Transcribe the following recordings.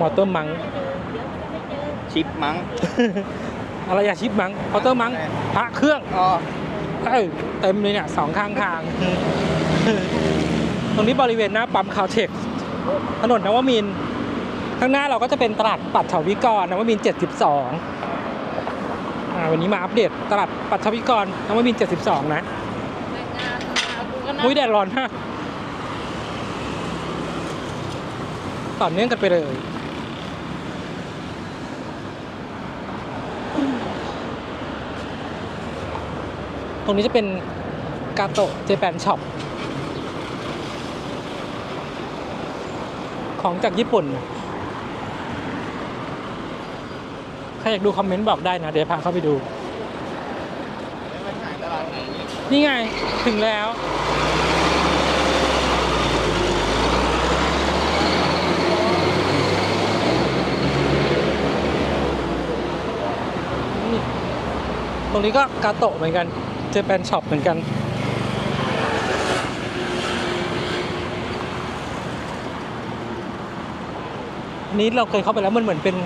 มอเตอร์มัง ชิปมั้ง อะไรอะชิปมังมอเตอร์มังพระเครื่องอ๋อ เอ้ยเต็มเลยเนี่ยสองข้างทาง ตรงนี้บริเวณหน้าปั๊มคาวเทคถนนนวมินทร์ข้างหน้าเราก็จะเป็นตลาดปัดเฉาวิกรนวมินทร์72อ่าวันนี้มาอัปเดตตลาดปัดเฉาวิกรนวมินทร์72 นะอุ้ยแดดร้อนมากต่อเนื่องกันไปเลย ตรงนี้จะเป็นกาโตะเจแปนช็อปของจากญี่ปุ่น ใครอยากดูคอมเมนต์บอกได้นะ เดี๋ยวพาเข้าไปดู นี่ไง ถึงแล้วตรงนี้ก็กาโตะเหมือนกัน จแปนช็อปเหมือนกันนนี้เราเคยเข้าไปแล้วมันเหมือนเป็น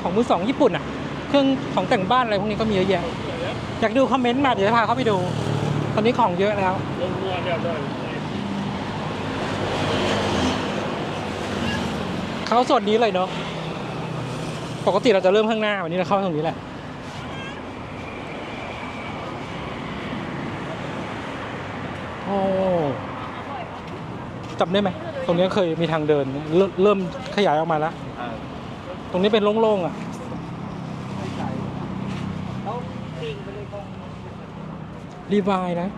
ของมือสองญี่ปุ่นอะเครื่องของแต่งบ้านอะไรพวกนี้ก็มีเยอะแยะ อยากดูคอมเมนต์มาเดี๋ยวจะพาเข้าไปดู ตอนนี้ของเยอะแล้วเข้าส่วนนี้เลยเนาะ ปกติเราจะเริ่มข้างหน้าวันนี้เราเข้าตรงนี้แหละ โอ้จำได้ไหมตรงนี้เคยมีทางเดินเริ่มเริ่มขยายออกมาแล้ว ตรงนี้เป็นโล่งๆอะรีวายนะ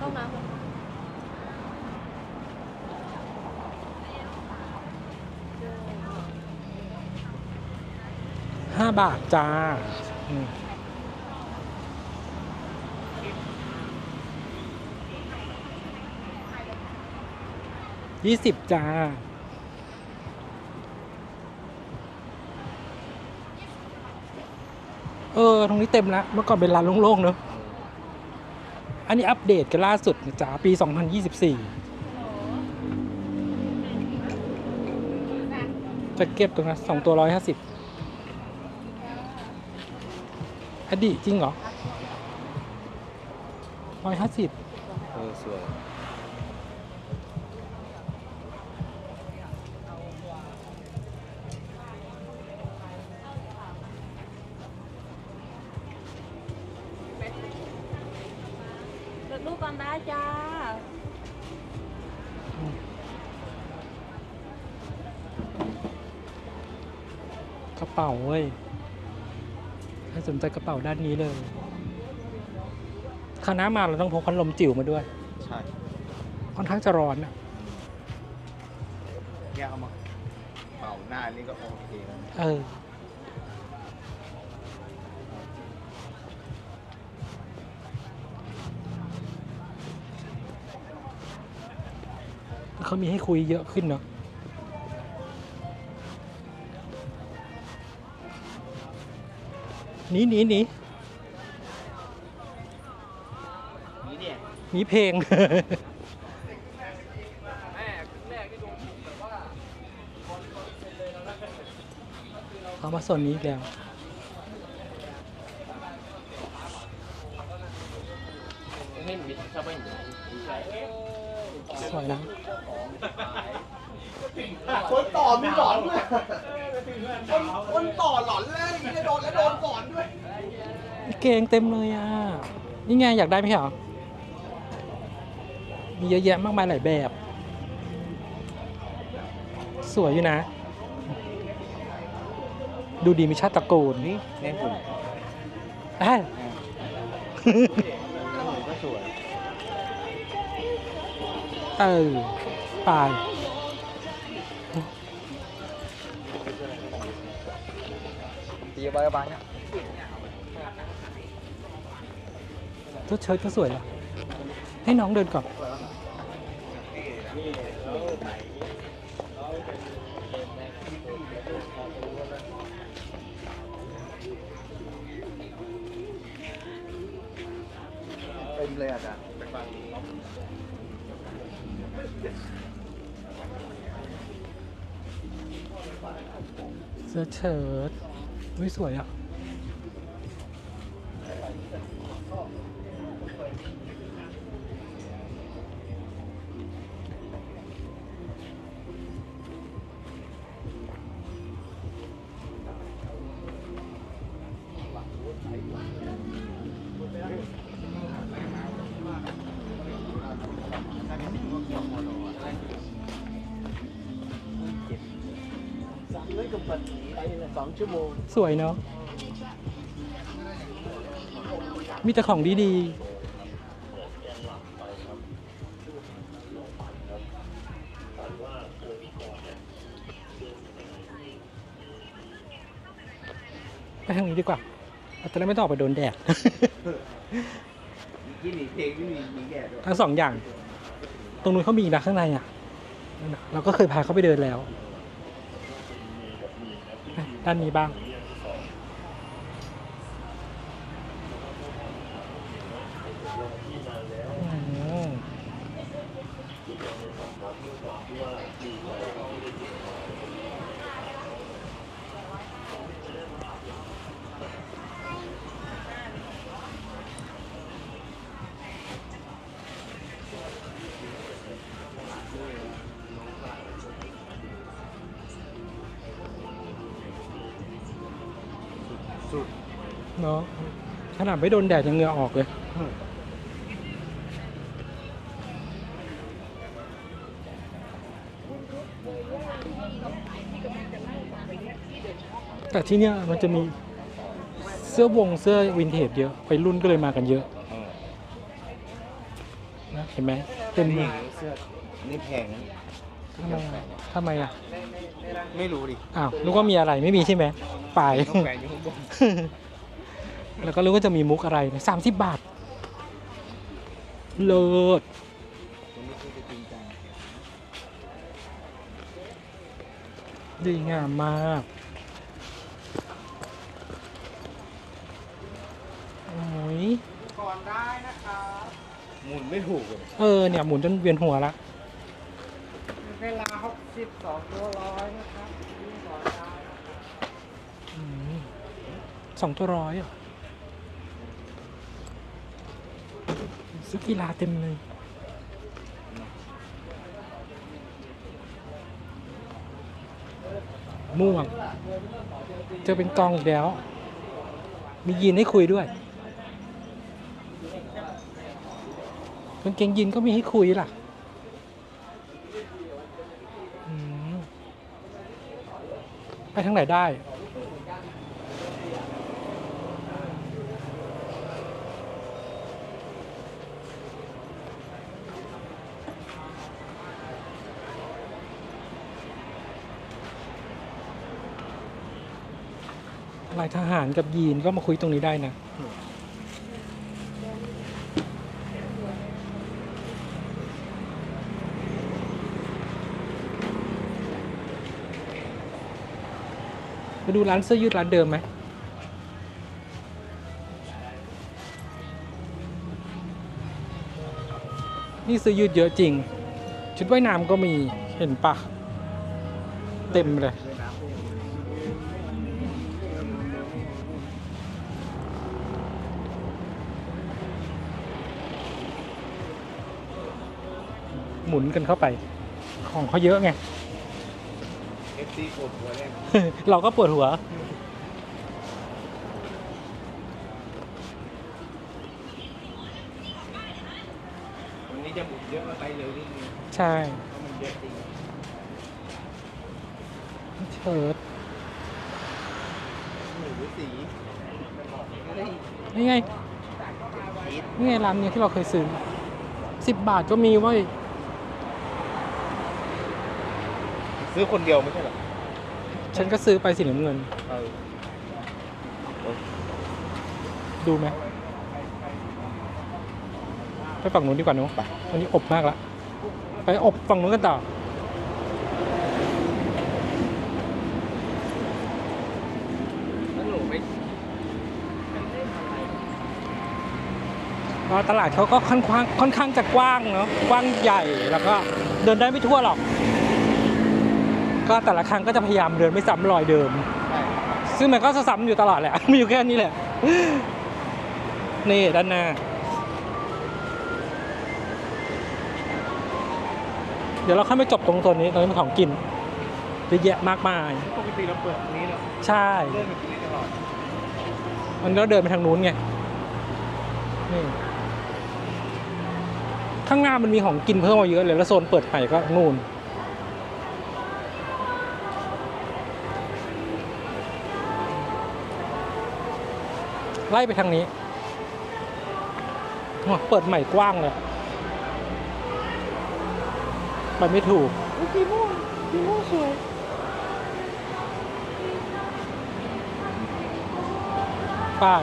ห้องน้ำห้าบาทจ้า ยี่สิบจ้าเออ ตรงนี้เต็มแล้ว เมื่อก่อนเป็นร้านโล่งๆเนอะอันนี้อัปเดตกันล่าสุดนะจ้าปี 2024แจ็คเก็ตตรงนั้นสองตัวร้อยห้าสิบอดีตจริงเหรอร้อยห้าสิบเออสวยาเว้ยถ้าสนใจกระเป๋าด้านนี้เลยคณะมาเราต้องพกพัดลมจิ๋วมาด้วย ใช่ค่อนข้างจะร้อนอะแยกเอามาเป่าหน้านี่ก็โอเคแล้วเออ เขามีให้คุยเยอะขึ้นเนาะ หนีหนีหนีนี่เนี่ยหนีเพลงเขามาส่วนนี้อีกแล้ว สวยนะ คนต่อมีหลอนด้วย คนคนต่อหลอนเลยไม่ได้โดนแล้วโดนก่อนด้วยเก่งเต็มเลยอะ นี่ไงอยากได้ไหมเหรอ มีเยอะแยะมากมายหลายแบบ สวยอยู่นะ ดูดีมีชาติตระกูลนี่ในหุ่นอะหุ่นก็สวย เออไป ตีบายบายเนี่ยชุดเชิ้ตก็สวยอะให้น้องเดินก่อนเต็มเลยอาจารย์เสื้อเชิ้ต อุ้ยสวยอ่ะ那个本。12 ชั่วโมง สวยเนาะ มีแต่ของดี ๆ ไปทางนี้ดีกว่าเราจะไม่ต้องออกไปโดนแดดทั้งสองอย่าง ตรงนู้นเขามีนะข้างในอะเราก็เคยพาเขาไปเดินแล้ว ไปด้ ไม่โดนแดดยังเหงื่อออกเลยแต่ที่เนี้ยมันจะมีเสื้อวงเสื้อวินเทจเยอะไปรุ่นก็เลยมากันเยอะนะเห็นไหมเต็มเลยเสื้อนี่แพงนะทำไมอะทำไมอะไม่รู้ดิอ้าวนึกว่ามีอะไรไม่มีใช่ไหมไป ต้องแปลอยู่ข้างบน แล้วก็รู้ว่าจะมีมุกอะไรสามสิบบาท เลิศมันไม่ใช่จะจริงจังดีงามมากโอ้ยก่อนได้นะครับหมุนไม่ถูกเลยเออเนี่ยหมุนจนเวียนหัวละเวลาหกสิบสองตัวร้อยนะครับวิ่งก่อนได้นะครับอืมสองตัวร้อยเหรอ ซื้อกีฬาเต็มเลยม่วงเจอเป็นกองอีกแล้ว มียีนให้คุยด้วยกางเกงยีนก็มีให้คุยล่ะไปทางไหนได้ายทหารกับยีนก็มาคุยตรงนี้ได้นะไปดูร้านเสื้อยืดร้านเดิมไหมนี่เสื้อยืดเยอะจริง ชุดว่ายน้ำก็มีเห็นปะเต็มเลย หมุนกันเข้าไป ของเขาเยอะไง เอฟซีปวดหัวแน่เราก็ปวดหัว วันนี้จะหมุนเยอะไปเร็วนิดนึงใช่เพราะมันเยอะจริงเชิดหมูสีนี่ไง นี่ไงร้านเนี้ยที่เราเคยซื้อสิบบาทก็มีเว้ย ซื้อคนเดียวไม่ใช่เหรอฉันก็ซื้อไปสีน้ำเงิน เออดูไหมไปฝั่งนู้นดีกว่าเนอะวันนี้อบมากละ ไปอบฝั่งนู้นกันต่อ แล้วหนูไม่เพราะตลาดเขาก็ค่อนข้างค่อนข้างจะกว้างเนาะกว้างใหญ่แล้วก็เดินได้ไม่ทั่วหรอก ก็แต่ละครั้งก็จะพยายามเดินไม่ซ้ำรอยเดิมใช่ซึ่งมันก็ซ้ำอยู่ตลอดแหละ มีอยู่แค่นี้แหละ นี่ด้านหน้า เดี๋ยวเราเข้าไปจบตรงโซนนี้ตรงนี้เป็นของกินเยอะแยะมากมาย ปกติเราเปิดตรงนี้เนาะใช่ เลื่อนไปตรงนี้ตลอดมันก็เดินไปทางนู้นไง นี่ ข้างหน้ามันมีของกินเพิ่มมาเยอะเลย แล้วโซนเปิดใหม่ก็นู่น ไล่ไปทางนี้โอ้เปิดใหม่กว้างเลยไปไม่ถูกสีม่วงสีม่วงสวยป้าย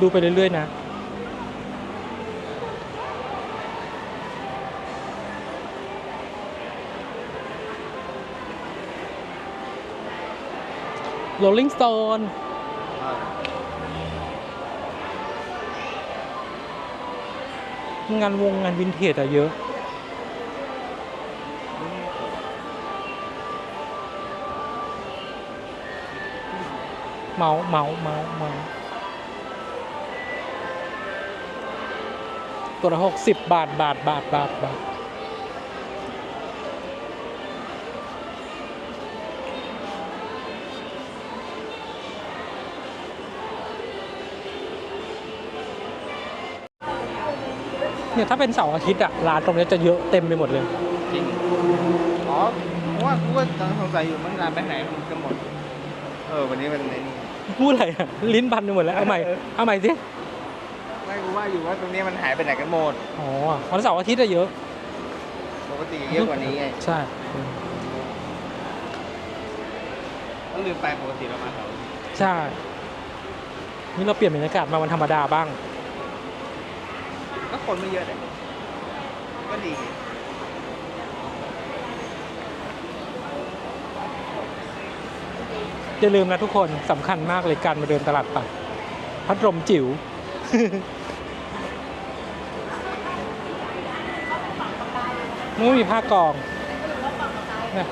ดูไปเรื่อย ๆ นะ Rolling Stone งานวงงานวินเทจอะเยอะ เมาเมาเมาเมาตัวละหกสิบบาทบาทบาทบาทบาท เนี่ยถ้าเป็นเสาร์อาทิตย์อะร้านตรงเนี้ยจะเยอะเต็มไปหมดเลย จริง อ๋อเพราะว่ากูก็สงสัยอยู่มันงานไปไหนมันจะหมด เออ วันนี้มันในนี่พูดอะไรอะลิ้นพันไปหมดแล้ว เอาใหม่ เอาใหม่สิ ไม่กูว่าอยู่ว่าตรงนี้มันหายไปไหนกันหมด อ๋อวันเสาร์อาทิตย์อะเยอะ ปกติเยอะกว่านี้ไงใช่ ก็ลืมไปปกติเรามาแถวใช่ นี่เราเปลี่ยนบรรยากาศมาวันธรรมดาบ้าง ก็คนไม่เยอะเลยก็ดีอย่าลืมนะทุกคนสำคัญมากเลยการมาเดินตลาดปัดพัดลมจิ๋วไม่มีผ้ากองนะ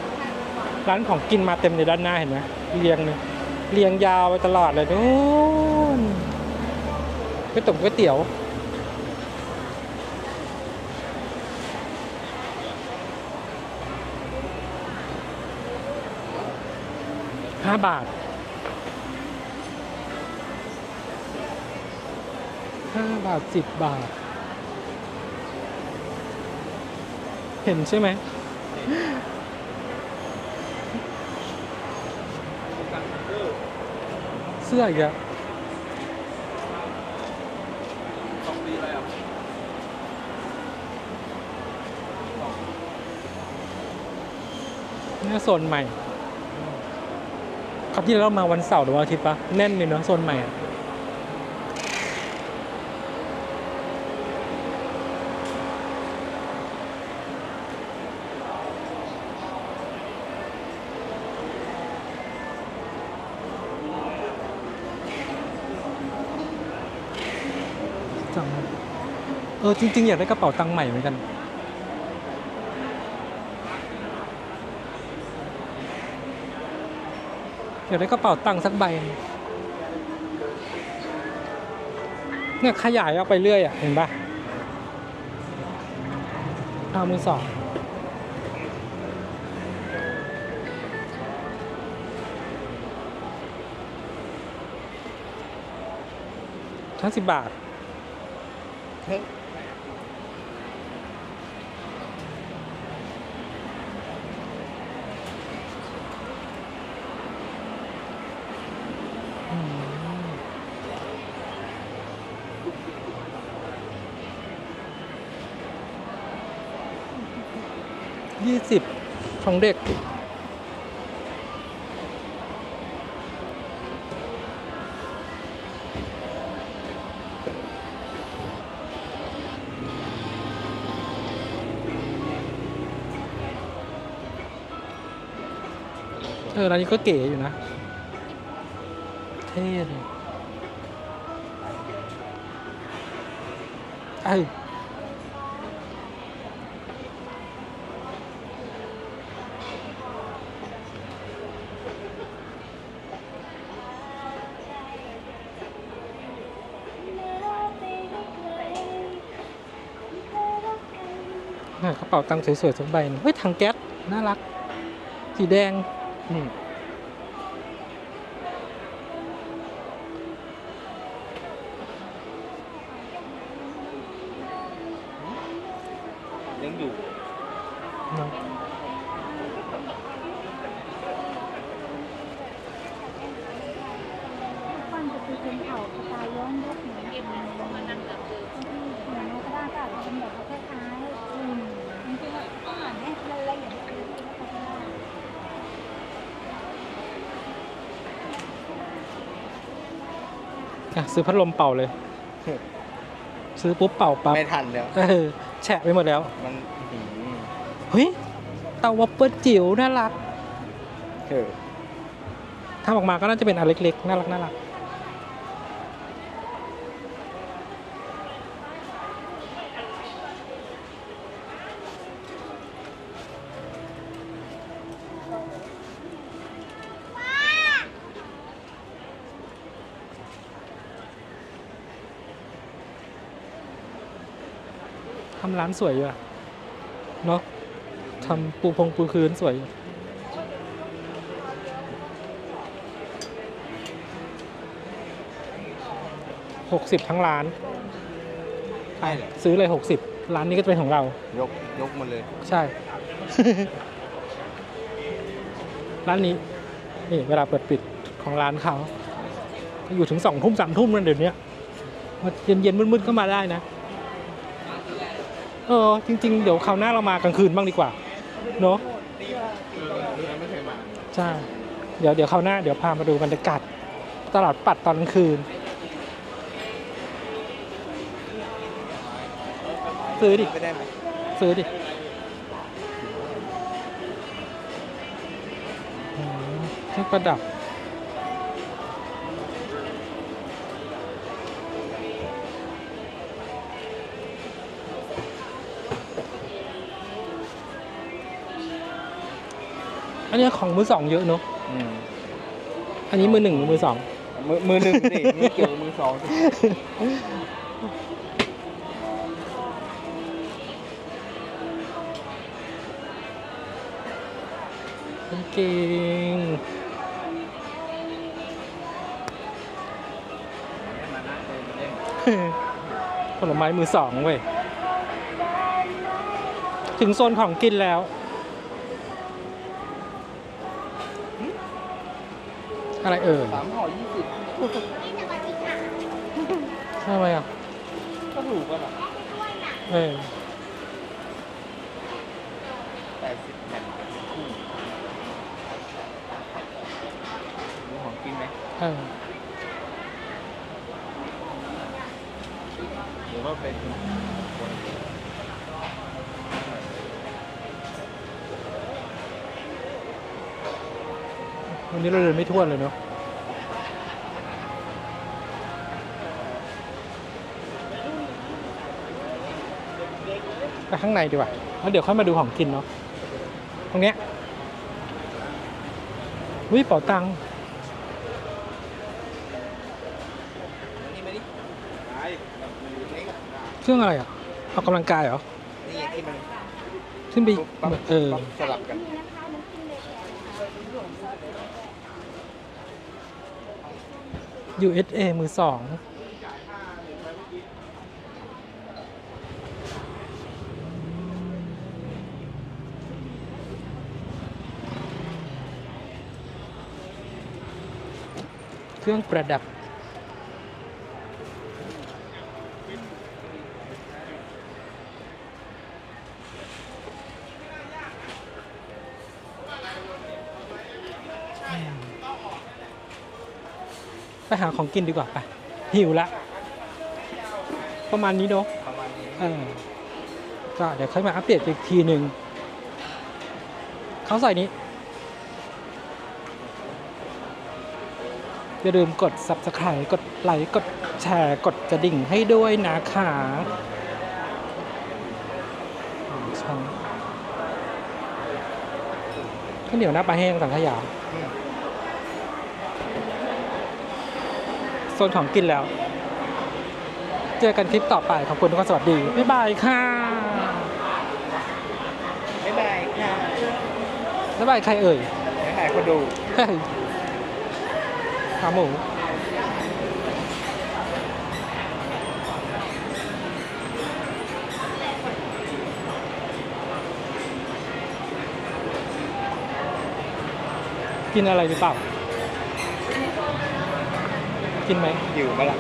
ร้านของกินมาเต็มในด้านหน้าเห็นไหมเรียงเลยเรียงยาวไปตลอดเลยนู่นก๋วยต๋ก๋วยเตี๋ยว ห้าบาทห้าบาทสิบบาท เห็นใช่ไหมเสื้ออีกอะสองปีอะไรอะนี่โซนใหม่ คราวที่เรามาวันเสาร์หรือวันอาทิตย์ปะแน่นเลยเนาะโซนใหม่อะจังเออจริง ๆ อยากได้กระเป๋าตังค์ใหม่เหมือนกัน อยากได้กระเป๋าตังค์สักใบ เนี่ยขยายออกไปเรื่อยอะ เห็นปะเอามือสองทั้งสิบบาท ยี่สิบ ของเด็ก เออร้านนี้ก็เก๋อยู่นะ เท่เลยไอ้ ระเป๋าตังค์สวยๆสักใบหนึงเฮ้ยถังแก๊สน่ารัก สีแดงนี่ ยังอยู่ เนอะ ฟันจะคือเป็นเผาสไตล์ย้อนยุคเหมือนเอ็มมันนั่งแบบเดิมเหมือนกระดาษก็อาจจะเป็นแบบคล้ายๆอืมจริงๆแล้วอาหารเนี่ยละเอียดที่สุดที่เขาทำได้ อะ ซื้อพัดลมเป่าเลย ซื้อปุ๊บเป่าปั๊บไม่ทันแล้วเออแฉะไปหมดแล้ว มันหืมเฮ้ยเตาวัปเปอร์จิ๋วน่ารักเออ ทำออกมาก็น่าจะเป็นอันเล็กๆ น่ารักน่ารัก ทำร้านสวยอยู่อะเนาะทำปูพงปูคืนสวยอยู่หกสิบทั้งร้าน ใช่เหรอซื้อเลยหกสิบร้านนี้ก็จะเป็นของเรา ยก ยกมาเลย ใช่ ร้านนี้ นี่เวลาเปิดปิดของร้านเขาก็อยู่ถึงสองทุ่มสามทุ่มนั่นเดี๋ยวนี้มาเย็นเย็นๆมืดๆก็มาได้นะ เออ จริง ๆ เดี๋ยวคราวหน้าเรามากลางคืนบ้างดีกว่า เนอะไม่เคยมาใช่ เดี๋ยวเดี๋ยวคราวหน้าเดี๋ยวพามาดูบรรยากาศตลาดปัดตอนกลางคืน ซื้อดิไปได้ไหมซื้อดิอืมเครื่องประดับ อันนี้ของมือสองเยอะเนอะอืมอันนี้มือหนึ่งหรือมือสองมือมือหนึ่งสินี่เกี่ยวกับมือสองสิกางเก่งมานั่งเดินเล่นผลไม้มือสองเว้ยถึงโซนของกินแล้ว อะไรเอ่ยสามห่อยี่สิบทำไหมอะก็ถูกกันหรอเออแปดสิบแผ่นคู่มีของกินไหมเออหรือว่าเป็น วันนี้เราเดินไม่ทั่วเลยเนาะไปข้างในดีกว่าแล้วเดี๋ยวค่อยมาดูของกินเนาะ ตรงเนี้ยวิเป๋าตังค์นี่มาดิไปแบบมันอยู่นี่เครื่องอะไรอะ ออกกำลังกายเหรอ นี่ที่มันขึ้นไปปุ๊บปั๊บเออปั๊บสลับกัน USA มือสองเครื่องประดับ หาของกินดีกว่าไปหิวละ ประมาณนี้เนาะประมาณนี้เออก็เดี๋ยวค่อยมาอัปเดตอีกทีหนึ่งเขาใส่นี้ อย่าลืมกด subscribe กดไลค์ กดแชร์ กดกระดิ่งให้ด้วยนะคะช่องข้าวเหนียวหน้าปลาแห้งสังขยา โซนของกินแล้ว เจอกันคลิปต่อไป ขอบคุณทุกคนสวัสดี บ๊ายบายค่ะ บ๊ายบายค่ะบ๊ายบายใครเอ่ยแหายคนดูขาหมูกินอะไรหรือเปล่า กินไหมอยู่มาละ